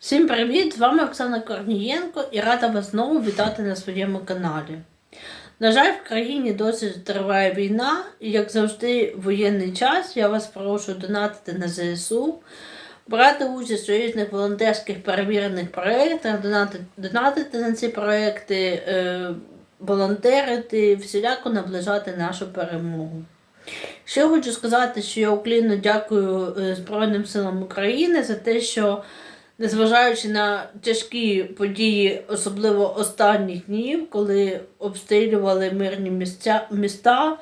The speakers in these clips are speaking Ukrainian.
Всім привіт! З вами Оксана Корнієнко і рада вас знову вітати на своєму каналі. На жаль, в країні досі триває війна, і як завжди, в воєнний час я вас прошу донатити на ЗСУ, брати участь у різних волонтерських перевірених проєктах, донати- донатити на ці проєкти, е, волонтерити, всіляко наближати нашу перемогу. Ще хочу сказати, що я уклінно дякую е, Збройним силам України за те, що незважаючи на тяжкі події, особливо останніх днів, коли обстрілювали мирні місця, міста,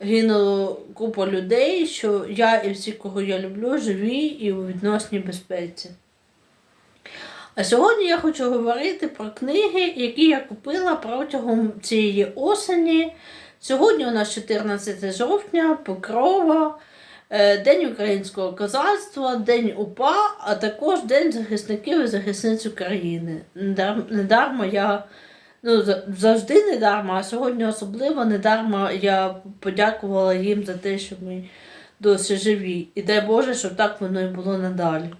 гинуло купа людей, що я і всі, кого я люблю, живі і у відносній безпеці. А сьогодні я хочу говорити про книги, які я купила протягом цієї осені. Сьогодні у нас 14 жовтня, Покрова, День українського козацтва, День УПА, а також День захисників і захисниць України. Недарма я, ну завжди недарма, а сьогодні особливо недарма я подякувала їм за те, що ми досі живі. І дай Боже, щоб так воно і було надалі.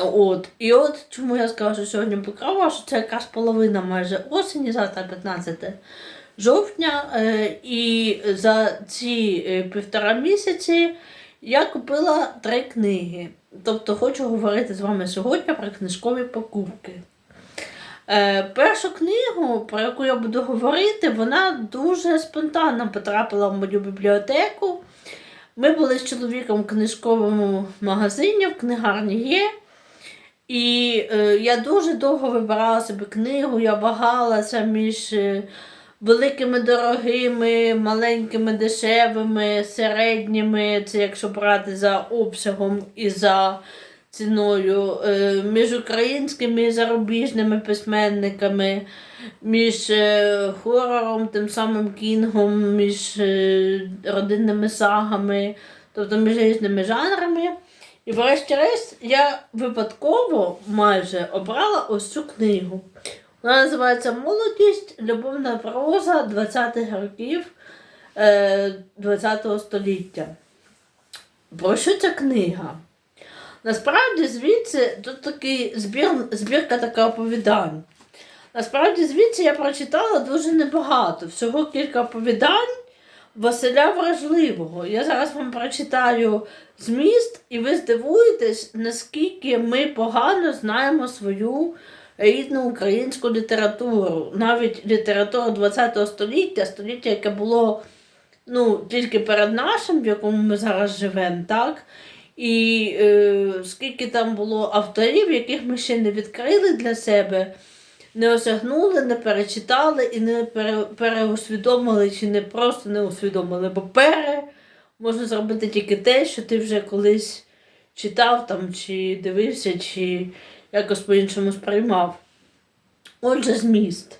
От. І от чому я скажу, що сьогодні Покрова, що це якраз половина майже осені, завтра 15 жовтня. Е, і за ці е, півтора місяці я купила три книги. Тобто хочу говорити з вами сьогодні про книжкові покупки. Е, першу книгу, про яку я буду говорити, вона дуже спонтанно потрапила в мою бібліотеку. Ми були з чоловіком в книжковому магазині, в книгарні є. І е, я дуже довго вибирала собі книгу, я вагалася між великими дорогими, маленькими дешевими, середніми, це якщо брати за обсягом і за ціною, е, між українськими і зарубіжними письменниками, між е, хорором, тим самим кінгом, між е, родинними сагами, тобто між різними жанрами. І врешті-решт я випадково майже обрала ось цю книгу. Вона називається Молодість, любовна проза 20-х років е, 20-го століття. Про що ця книга? Насправді звідси тут такий збір, збірка така оповідань. Насправді звідси я прочитала дуже небагато, всього кілька оповідань Василя Вражливого. Я зараз вам прочитаю зміст, і ви здивуєтесь, наскільки ми погано знаємо свою рідну українську літературу, навіть літературу ХХ століття, століття, яке було ну, тільки перед нашим, в якому ми зараз живемо, так? І е, скільки там було авторів, яких ми ще не відкрили для себе, не осягнули, не перечитали і не пере, переусвідомили, чи не просто не усвідомили, бо пере можна зробити тільки те, що ти вже колись читав там, чи дивився, чи якось по-іншому сприймав. Отже, зміст.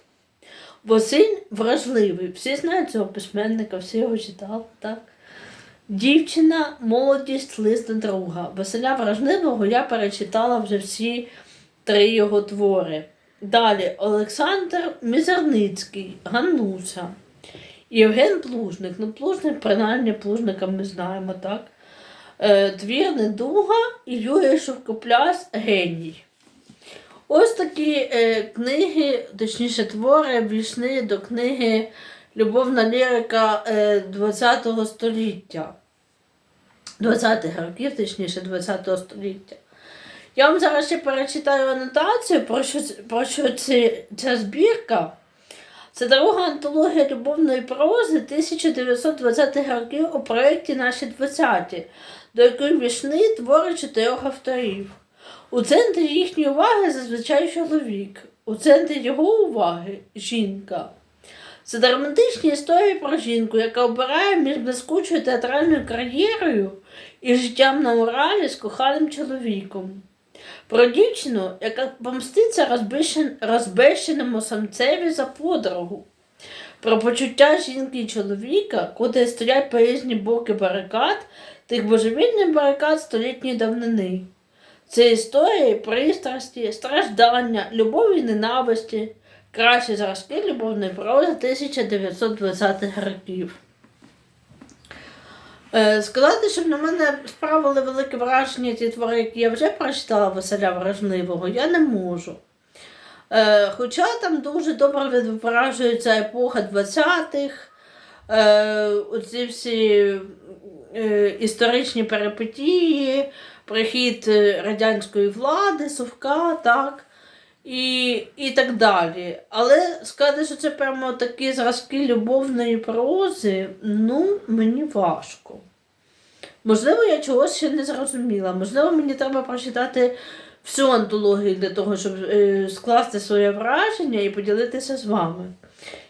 Василь вражливий. Всі знають цього письменника, всі його читали, так? Дівчина, молодість, лист друга. Василя Вражливого я перечитала вже всі три його твори. Далі Олександр Мізерницький, Ганнуся. Євген Плужник. Ну, Плужник, принаймні, Плужника ми знаємо, так? Е, Твір Недуга і Юрій Шовкопляс Геній. Ось такі е, книги, точніше твори, ввійшли до книги Любовна лірика е, ХХ століття. 20-х років, точніше, 20 століття. Я вам зараз ще перечитаю анотацію, про що, про що ці, ця збірка. Це друга антологія любовної прози 1920-х років у проєкті Наші 20-ті, до якої війшли твори чотирьох авторів. У центрі їхньої уваги зазвичай чоловік, у центрі його уваги жінка. Це драматичні історії про жінку, яка обирає між блискучою театральною кар'єрою і життям на Уралі з коханим чоловіком. Про дівчину, яка помститься розбещен- розбещеному самцеві за подругу. Про почуття жінки і чоловіка, котрі стоять по боки барикад, тих божевільних барикад столітньої давнини. Це історії пристрасті, страждання, любові ненависті, кращі зразки любовної прози 1920-х років. Е, Сказати, щоб на мене справили велике враження ті твори, які я вже прочитала Василя Вражливого, я не можу. Е, Хоча там дуже добре відображується епоха 20-х, е, оці всі історичні перипетії, прихід е, радянської влади, совка, так. І, і так далі. Але сказати, що це прямо такі зразки любовної прози, ну, мені важко. Можливо, я чогось ще не зрозуміла. Можливо, мені треба прочитати всю антологію для того, щоб е, скласти своє враження і поділитися з вами.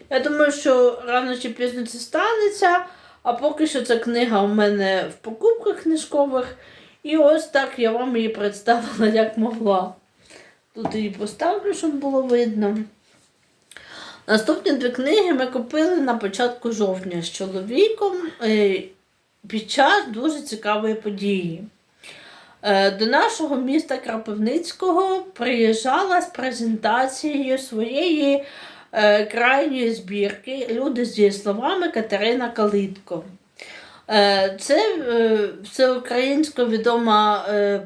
Я думаю, що рано чи пізно це станеться, а поки що ця книга у мене в покупках книжкових. І ось так я вам її представила, як могла. Тут її поставлю, щоб було видно. Наступні дві книги ми купили на початку жовтня з чоловіком е, під час дуже цікавої події. Е, До нашого міста Крапивницького приїжджала з презентацією своєї е, крайньої збірки Люди з дієсловами Катерина Калитко. Е, Це е, всеукраїнсько відома е,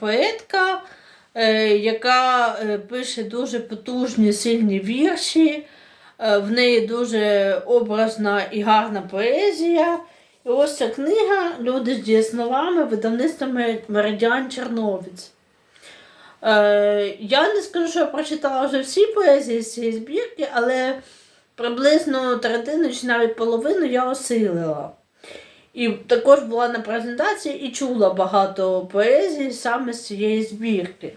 поетка, яка пише дуже потужні сильні вірші. В неї дуже образна і гарна поезія. І ось ця книга Люди з дієсловами видавництва Мер- Меридіан Черновіць. Е, я не скажу, що я прочитала вже всі поезії з цієї збірки, але приблизно третину чи навіть половину я осилила. І також була на презентації і чула багато поезії саме з цієї збірки.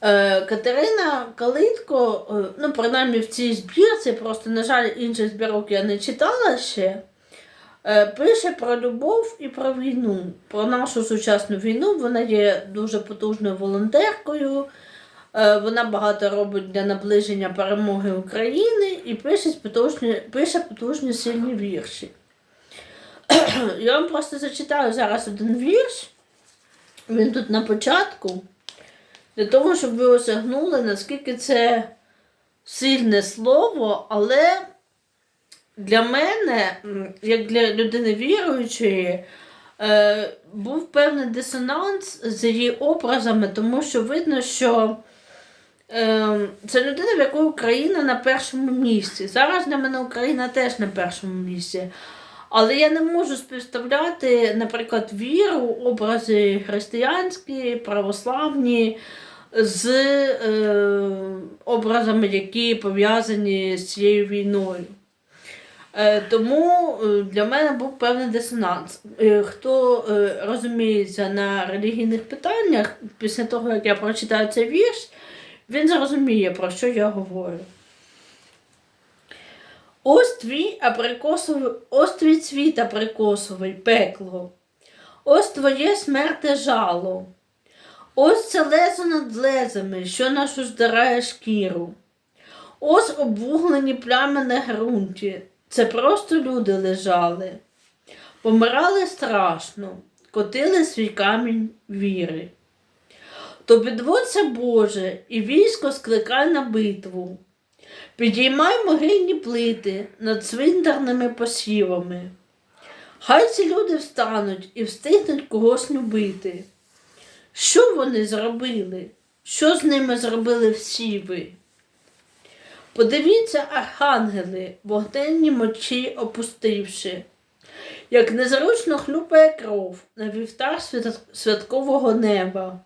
Е, Катерина Калитко, е, ну, принаймні в цій збірці, просто, на жаль, інших збірок я не читала ще. е, Пише про любов і про війну, про нашу сучасну війну. Вона є дуже потужною волонтеркою. Вона багато робить для наближення перемоги України і пише потужні, пише потужні сильні вірші. Я вам просто зачитаю зараз один вірш. Він тут на початку. Для того, щоб ви осягнули, наскільки це сильне слово, але для мене, як для людини віруючої, е, був певний дисонанс з її образами, тому що видно, що е, це людина, в якої Україна на першому місці. Зараз для мене Україна теж на першому місці. Але я не можу співставляти, наприклад, віру, образи християнські, православні з е, образами, які пов'язані з цією війною. Е, тому е, для мене був певний дисонанс. Е, хто е, розуміється на релігійних питаннях, після того, як я прочитаю цей вірш, він зрозуміє, про що я говорю. Ось твій абрикосовий, ось твій цвіт абрикосовий, пекло. Ось твоє смерте жало. Ось це лезо над лезами, що нашу здирає шкіру. Ось обвуглені плями на ґрунті. Це просто люди лежали. Помирали страшно, котили свій камінь віри. То підводься Боже, і військо скликай на битву. Підіймай могильні плити над цвинтарними посівами. Хай ці люди встануть і встигнуть когось любити. Що вони зробили? Що з ними зробили всі ви? Подивіться, архангели, вогненні мочі опустивши, як незручно хлюпає кров на вівтар святкового неба,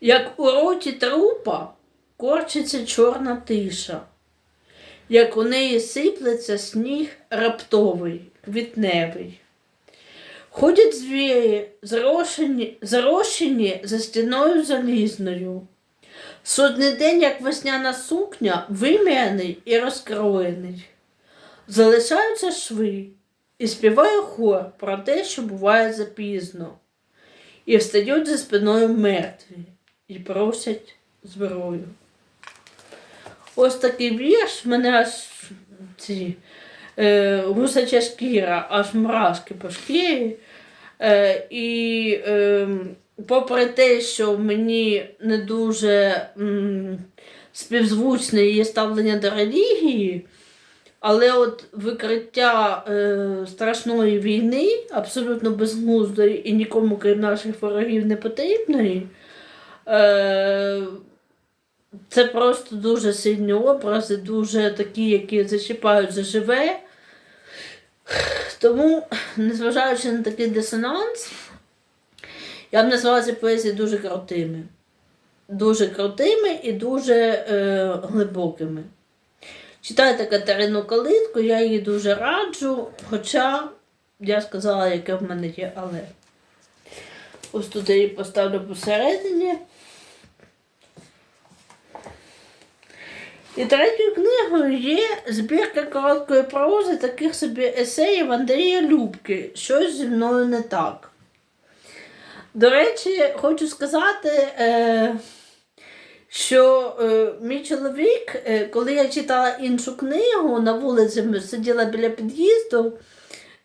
як у роті трупа корчиться чорна тиша, як у неї сиплеться сніг раптовий, квітневий. Ходять звірі, зрошені, зарощені за стіною залізною. Судний день, як весняна сукня, вим'яний і розкроєний. Залишаються шви, і співає хор про те, що буває запізно. І встають за спиною мертві і просять зброю. Ось такий вірш мене аж ці е, гусача шкіра, аж мурашки по шкірі. Е, і е, попри те, що мені не дуже м, співзвучне є ставлення до релігії, Але от викриття е, страшної війни, абсолютно безглуздої і нікому крім наших ворогів не потрібної, е, це просто дуже сильні образи, дуже такі, які зачіпають заживе. Тому, незважаючи на такий дисонанс, я б назвала ці поезії дуже крутими. Дуже крутими і дуже е, глибокими. Читайте Катерину Калитку, я її дуже раджу, хоча я сказала, яке в мене є, але. Ось тут я її поставлю посередині. І третьою книгою є збірка короткої прози таких собі есеїв Андрія Любки. Щось зі мною не так. До речі, хочу сказати, е, що е, мій чоловік, е, коли я читала іншу книгу на вулиці, сиділа біля під'їзду,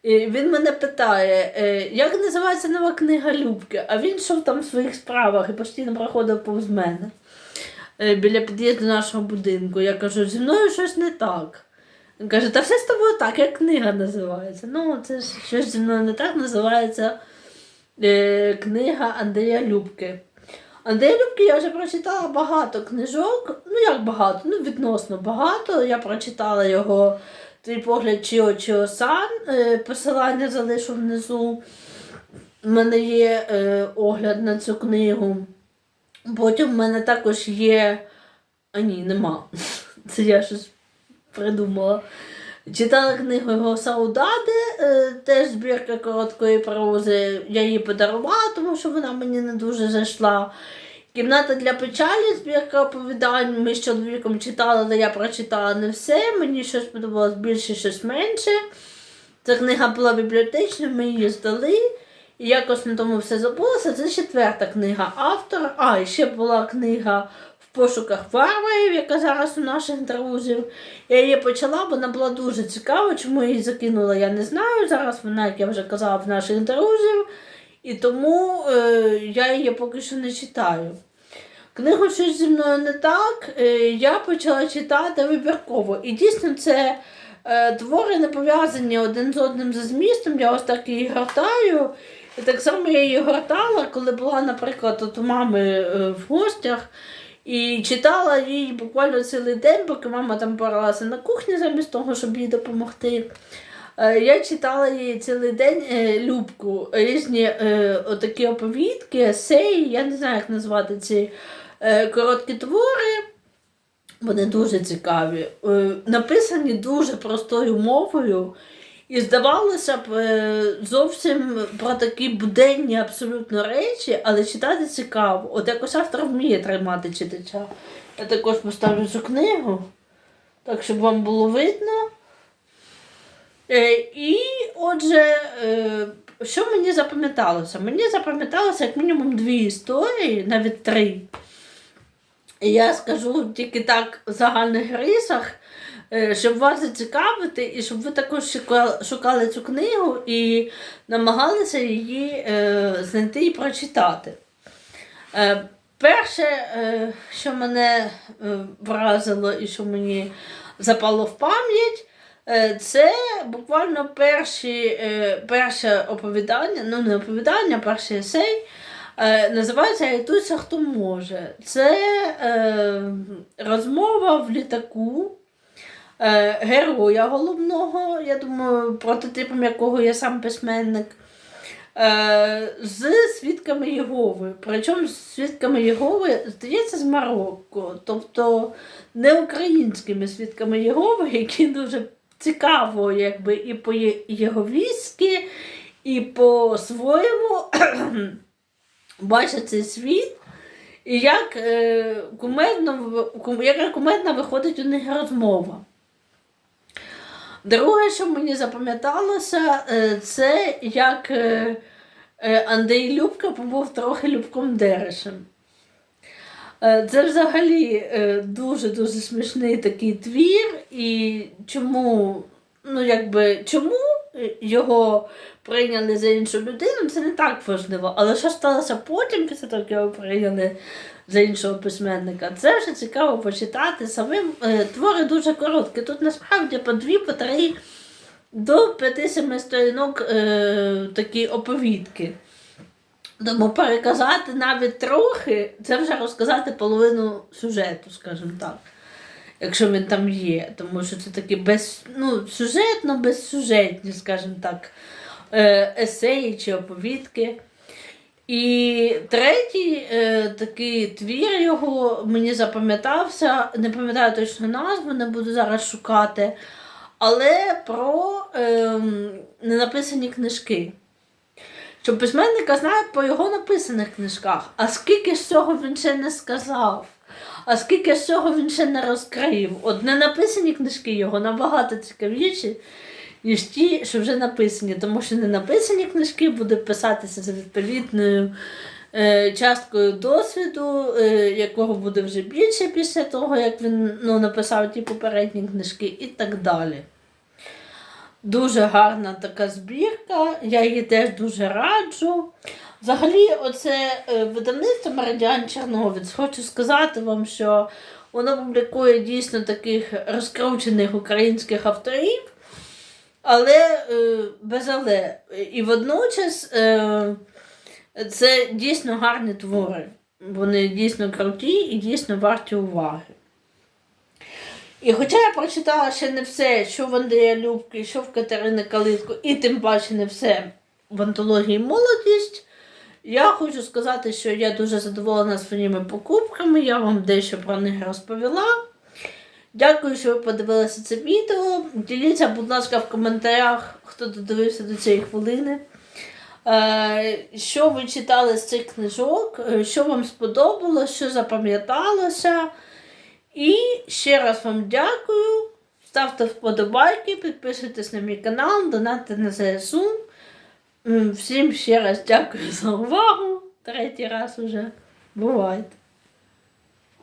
він мене питає, як називається нова книга Любки? А він йшов там в своїх справах і постійно проходив повз мене біля під'їзду нашого будинку. Я кажу, зі мною щось не так. Він каже, та все з тобою так, як книга називається. Ну, це ж щось зі мною не так називається е, книга Андрія Любки. Андрія Любки я вже прочитала багато книжок. Ну, як багато, ну відносно багато. Я прочитала його Твій погляд Чіо Чіо Сан. Е, посилання залишу внизу. У мене є е, огляд на цю книгу. Потім в мене також є. А ні, нема. Це я щось придумала. Читала книгу його Саудади, е, теж збірка короткої прози. Я її подарувала, тому що вона мені не дуже зайшла. Кімната для печалі, збірка оповідань. Ми з чоловіком читали, але я прочитала не все. Мені щось подобалось більше, щось менше. Ця книга була бібліотечною, ми її здали. І якось на тому все забулося. Це четверта книга автора. А, і ще була книга в пошуках варварів, яка зараз у наших друзів. Я її почала, вона була дуже цікава. Чому її закинула, я не знаю. Зараз вона, як я вже казала, в наших друзів. І тому е, я її поки що не читаю. Книгу щось зі мною не так. Е, я почала читати вибірково. І дійсно це е, твори не пов'язані один з одним за змістом. Я ось так її гортаю. І так само я її гортала, коли була, наприклад, от у мами е, в гостях. І читала її буквально цілий день, поки мама там поралася на кухні замість того, щоб їй допомогти. Е, Я читала її цілий день е, Любку, різні отакі оповідки, есеї, я не знаю, як назвати ці короткі твори. Вони дуже цікаві, написані дуже простою мовою. І здавалося б, е, зовсім про такі буденні абсолютно речі, але читати цікаво. От якось автор вміє тримати читача. Я також поставлю цю книгу, так щоб вам було видно. Е, І отже, е, що мені запам'яталося? Мені запам'яталося як мінімум дві історії, навіть три. Я скажу тільки так в загальних рисах, щоб вас зацікавити, і щоб ви також шукали, цю книгу і намагалися її е, знайти і прочитати. Е, Перше, е, що мене е, вразило і що мені запало в пам'ять, е, це буквально перші, е, перше оповідання, ну не оповідання, перший есей. Е, Називається Рятуйся, хто може. Це е, розмова в літаку е, героя головного, я думаю, прототипом якого є сам письменник, е, з свідками Єгови. Причому з свідками Єгови, здається, з Марокко, тобто не українськими свідками Єгови, які дуже цікаво, якби і по єговістськи, і по-своєму бачать цей світ. І як е, кумедно, кум- яка кумедна виходить у них розмова. Друге, що мені запам'яталося, е, це як е, е, Андрій Любка побув трохи Любком Дерешем. Це взагалі дуже-дуже смішний такий твір. І чому, ну якби, чому? Його прийняли за іншу людину, це не так важливо. Але що сталося потім, після того, як його прийняли за іншого письменника, це вже цікаво почитати самим. Е, Твори дуже короткі. Тут насправді по дві, по три до 5-7 сторінок е, такі оповідки. Тому переказати навіть трохи, це вже розказати половину сюжету, скажімо так. Якщо він там є. Тому що це такі без, ну, сюжетно, безсюжетні, скажімо так, е, есеї чи оповідки. І третій е, такий твір його мені запам'ятався, не пам'ятаю точно назву, не буду зараз шукати, але про е, ненаписані книжки. Що письменника знає по його написаних книжках, а скільки з цього він ще не сказав, а скільки з цього він ще не розкрив. От ненаписані книжки його набагато цікавіші, ніж ті, що вже написані. Тому що ненаписані книжки будуть писатися за відповідною е, часткою досвіду, е, якого буде вже більше після того, як він ну, написав ті попередні книжки і так далі. Дуже гарна така збірка, я її теж дуже раджу. Взагалі, оце е, видавництво Меридіан Чорновець, хочу сказати вам, що воно публікує дійсно таких розкручених українських авторів, але е, без але. І водночас е, це дійсно гарні твори. Вони дійсно круті і дійсно варті уваги. І хоча я прочитала ще не все, що в Андрія Любки, що в Катерини Калитко, і тим паче не все в антології Молодість, я хочу сказати, що я дуже задоволена своїми покупками, я вам дещо про них розповіла. Дякую, що ви подивилися це відео. Діліться, будь ласка, в коментарях, хто додивився до цієї хвилини. Е, Що ви читали з цих книжок, е, що вам сподобалось, що запам'яталося. І ще раз вам дякую. Ставте вподобайки, підписуйтесь на мій канал, донатьте на ЗСУ. Всім ще раз дякую за увагу. Третій раз уже. Бувайте.